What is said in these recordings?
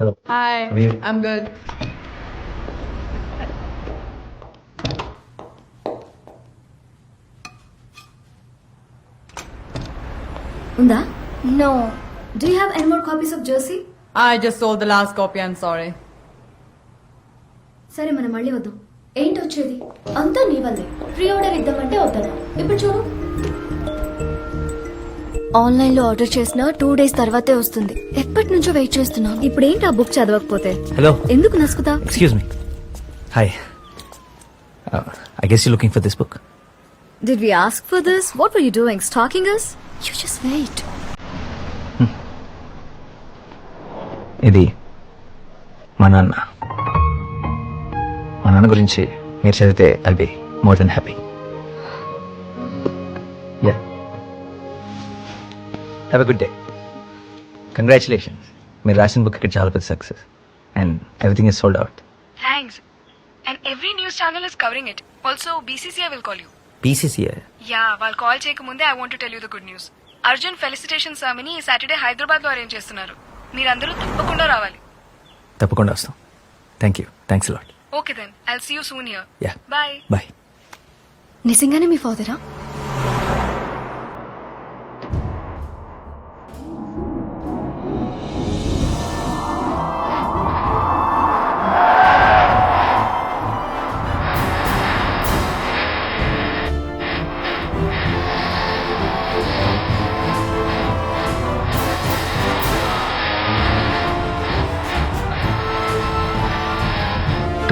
Hello. Hi, How are you? I'm good. ఉందా no do you have any more copies of Jersey I just sold the last copy, I'm sorry. సరే మనం మళ్ళీ వద్దాం ఏంటి వచ్చేది అంతా నీ వల్లే ప్రీ ఆర్డర్ ఇద్దామంటే వద్దన్నా ఇప్పుడు చూడు ఆన్లైన్లో ఆర్డర్ చేసిన టూ డేస్ తర్వాతే వస్తుంది. ఎప్పటి నుంచో వెయిట్ చేస్తున్నాను ఇప్పుడు ఏంటి ఆ బుక్ చదవకపోతే? హలో ఎందుకు నసుకుతా? Excuse me hi I guess you looking for this book Did we ask for this? What were you doing? Stalking us? You just wait. ఇది మా నాన్న. మా నాన్న గురించి మీరు చదివితే I be more than happy have a good day congratulations మీరు రాసిన బుక్ ఇక్కడ చాలా పెద్ద success and everything is sold out Thanks. And every news channel is covering it. Also, BCCI will call you. PCCA Yeah, వాళ్ళు call చేయకముందే I want tell you the good news Arjun felicitation ceremony ఈ Saturday హైదరాబాద్లో arrange చేస్తున్నారు. మీరందరూ తప్పకుండా రావాలి. తప్పకుండా వస్తాం. Thank you thanks lot okay then I'll see you soon here ya bye bye నిజంగానే మీ ఫాదరా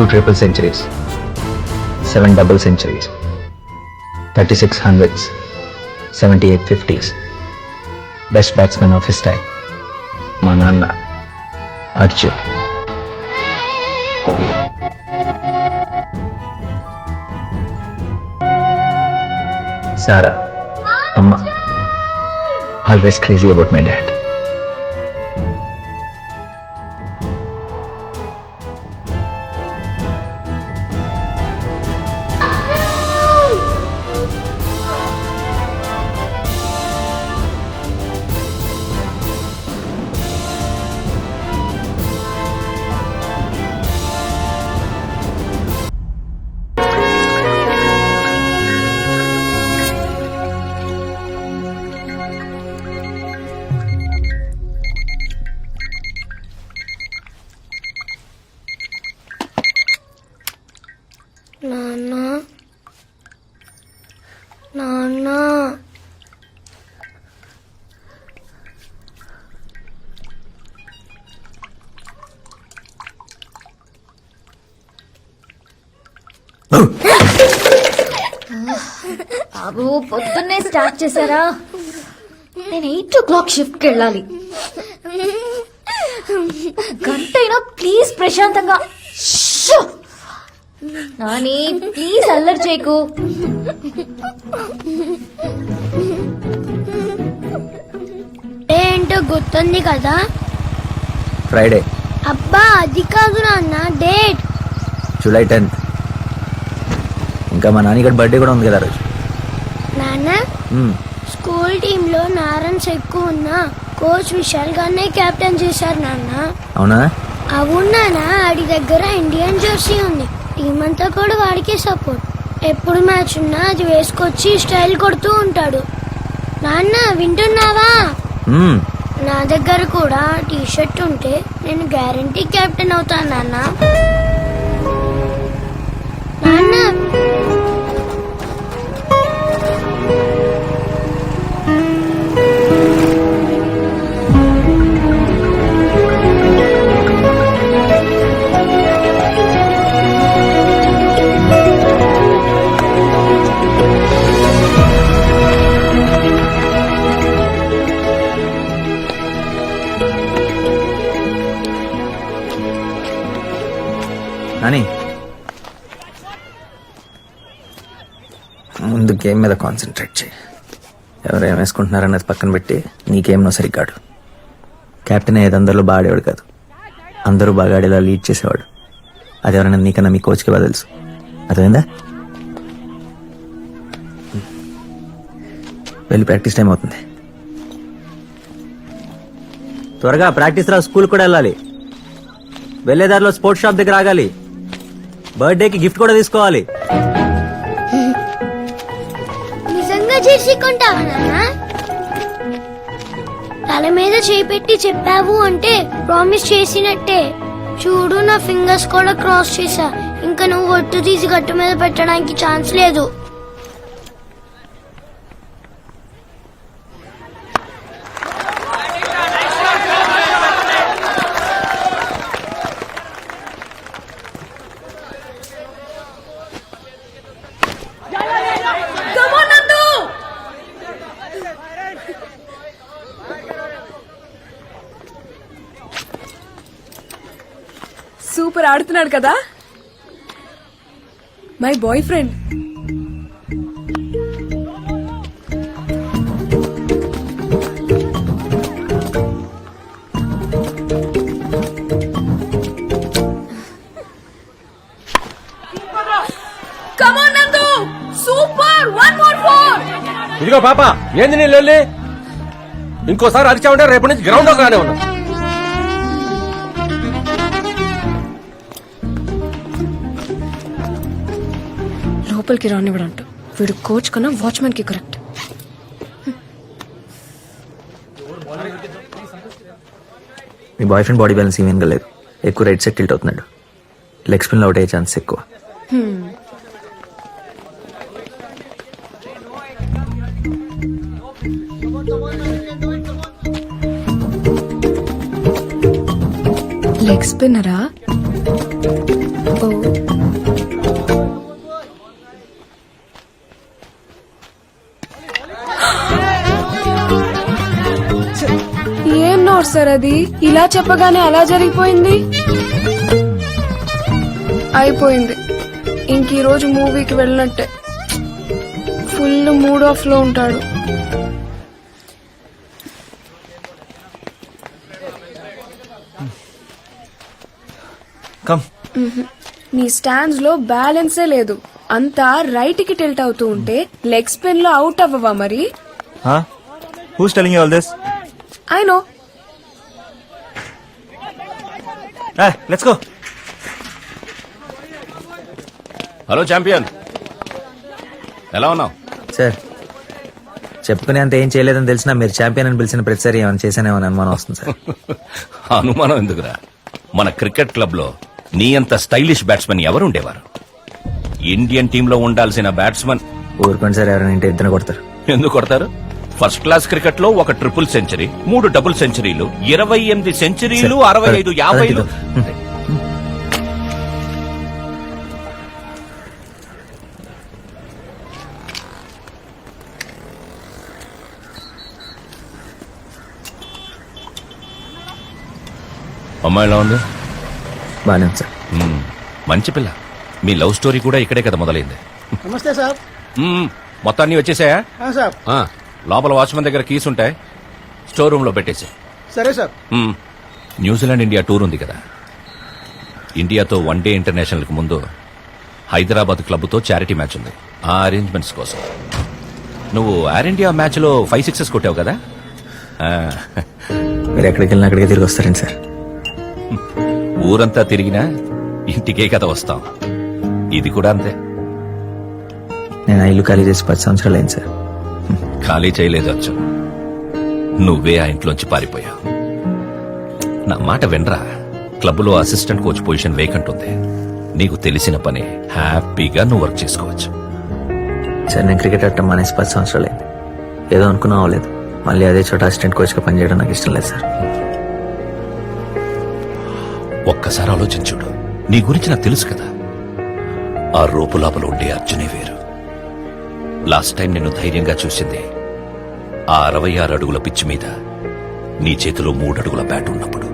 two triple centuries, seven double centuries, 36 hundreds, 78 fifties. Best batsman of his time, Manana, Arjun. Sarah, Amma, always crazy about my dad. నాన్న. నాన్న. బాబు పొద్దున్నే start చేశారా? నేను eight ఓ clock షిఫ్ట్కి వెళ్ళాలి. గంట అయినా ప్లీజ్ ప్రశాంతంగా. నాని ప్లీజ్ అల్లరి చేయకు. ఏంటో గుర్తుంది కదా? ఫ్రైడే అబ్బా అది కాదు నాన్న డేట్. జూలై టెన్త్ ఇంకా మా నాన్నగడి బర్త్డే కూడా ఉంది కదా రోజు. నాన్న. స్కూల్ టీమ్లో నారన్స్ ఎక్కువ ఉన్నా కోచ్ విశాల్ గానే కెప్టెన్ చేశారు నాన్న. అవునా? అవును ఆడి దగ్గర ఇండియన్ జెర్సీ ఉంది. టీం అంతా కూడా వాడికే సపోర్ట్. ఎప్పుడు మ్యాచ్ ఉన్నా అది వేసుకొచ్చి స్టైల్ కొడుతూ ఉంటాడు. నాన్న వింటున్నావా. నా దగ్గర కూడా టీ షర్ట్ ఉంటే నేను గ్యారంటీ కెప్టెన్ అవుతాను నాన్న. అని ముందు గేమ్ మీద కాన్సన్ట్రేట్ చేయి. ఎవరు ఏం వేసుకుంటున్నారన్నది పక్కన పెట్టి నీకేమో సరిగ్గాడు కెప్టెన్ అయ్యేది అందరిలో బాగాడేవాడు కాదు. అందరూ బాగా ఆడేలా లీడ్ చేసేవాడు. అది ఎవరైనా నీకన్నా మీ కోచ్కి బాగా తెలుసు. అర్థమైందా? వెళ్ళి ప్రాక్టీస్ టైం అవుతుంది. త్వరగా ప్రాక్టీస్ రా స్కూల్ కూడా వెళ్ళాలి. వెళ్ళేదారిలో స్పోర్ట్స్ షాప్ దగ్గర ఆగాలి. బర్త్డేకి గిఫ్ట్ కూడా తీసుకోవాలి. నిజంగా జెర్సీ కొంటావా నాన్న? తల మీద చేపెట్టి చెప్పావు అంటే ప్రామిస్ చేసినట్టే. చూడు నా ఫింగర్స్ కూడా క్రాస్ చేసా. ఇంకా నువ్వు ఒట్టు తీసి గట్టు మీద పెట్టడానికి ఛాన్స్ లేదు. ఆడుతున్నాడు కదా? మై బాయ్ ఫ్రెండ్ ఇదిగో పాప ఏంది నీ లొల్లి? ఇంకోసారి అరిచామంటే రేపటి నుంచి గ్రౌండ్లోకి రానే ఉన్నా లోపలికి రానివ్వడంట వీడు కోచ్ కన్నా వాచ్మెన్కి కరెక్ట్. మీ బాయ్ ఫ్రెండ్ బాడీ బ్యాలెన్స్గా లేదు ఎక్కువ రైట్ సైడ్ టిల్ట్ అవుతున్నాడు. లెగ్ స్పిన్ అవుట్ అయ్యే ఛాన్స్ ఎక్కువ. లెగ్ స్పిన్నరా? ఓ. సార్ అది ఇలా చెప్పగానే అలా జరిగిపోయింది? అయిపోయింది. ఇంక ఈ రోజు మూవీకి వెళ్ళినట్టే. ఫుల్ మూడ్ ఆఫ్లో ఉంటాడు నీ స్టాండ్స్లో బ్యాలెన్సే లేదు. అంతా రైట్కి టిల్ట్ అవుతూ ఉంటే లెగ్ స్పిన్లో అవుట్ అవ్వవా మరి? All this I know let's go hello champion ఎలా ఉన్నావు? సార్ చెప్పుకునే అంత ఏం చేయలేదని తెలిసినా మీరు ఛాంపియన్ అని పిలిచిన ప్రతిసారి ఏమైనా చేశానేమో అని అనుమానం వస్తుంది సార్ అనుమానం ఎందుకురా? మన క్రికెట్ క్లబ్లో నీ అంత స్టైలిష్ బ్యాట్స్మెన్ ఎవరు ఉండేవారు? ఇండియన్ టీమ్లో ఉండాల్సిన బ్యాట్స్మెన్ ఊరుకోండి సార్ ఎవరైనా ఇంటి ఇద్దరు కొడతారు. ఎందుకు కొడతారు? ఫస్ట్ క్లాస్ క్రికెట్లో ఒక ట్రిపుల్ సెంచరీ మూడు డబుల్ సెంచరీలు ఇరవై ఎనిమిది సెంచరీలు అరవై ఐదు యాభైలు పదండి. అమ్మాయి ఎలా ఉంది? బాగానే ఉంది సార్. మ్మ్. మంచి పిల్ల. మీ లవ్ స్టోరీ కూడా ఇక్కడే కదా మొదలైంది. నమస్తే సార్. మ్మ్. మొత్తాన్ని వచ్చేసాయా? ఆ, సార్. ఆ, లోపల వాచ్మెన్ దగ్గర కీస్ ఉంటాయి స్టోర్ రూమ్లో పెట్టేసి. సరే సార్. న్యూజిలాండ్ ఇండియా టూర్ ఉంది కదా. ఇండియాతో వన్ డే ఇంటర్నేషనల్కి ముందు హైదరాబాద్ క్లబ్తో చారిటీ మ్యాచ్ ఉంది. ఆ అరేంజ్మెంట్స్ కోసం. నువ్వు ఎయిర్ ఇండియా మ్యాచ్లో ఫైవ్ సిక్సెస్ కొట్టావు కదా? ఆ, మీరు ఎక్కడికి వెళ్ళినా అక్కడికే తిరిగి వస్తారండి సార్. ఊరంతా తిరిగినా ఇంటికే కదా వస్తాం. ఇది కూడా అంతే. నేను ఆ ఇల్లు ఖాళీ చేసి పది సంవత్సరాలు అయింది సార్. ఖాళీ చేయలేదు అర్జున్. నువ్వే ఆ ఇంట్లోంచి పారిపోయావు. నా మాట వినరా? క్లబ్లో అసిస్టెంట్ కోచ్ పొజిషన్ వేకెంట్ ఉంది. నీకు తెలిసిన పని హ్యాపీగా నువ్వు వర్క్ చేసుకోవచ్చు. సార్ నేను క్రికెట్ ఆడటం మానేసి పది సంవత్సరాలు అయింది. ఏదో అనుకున్నా అవ్వలేదు మళ్ళీ అదే చోట అసిస్టెంట్ కోచ్గా పనిచేయడం నాకు ఇష్టం లేదు సార్. ఒక్కసారి ఆలోచించుడు నీ గురించి నాకు తెలుసు కదా. ఆ రూపు లోపల ఉండే అర్జునే వేరు. లాస్ట్ టైం నిన్ను ధైర్యంగా చూసింది. ఆ అరవై ఆరు అడుగుల పిచ్చి మీద నీ చేతిలో మూడు అడుగుల బ్యాట్ ఉన్నప్పుడు.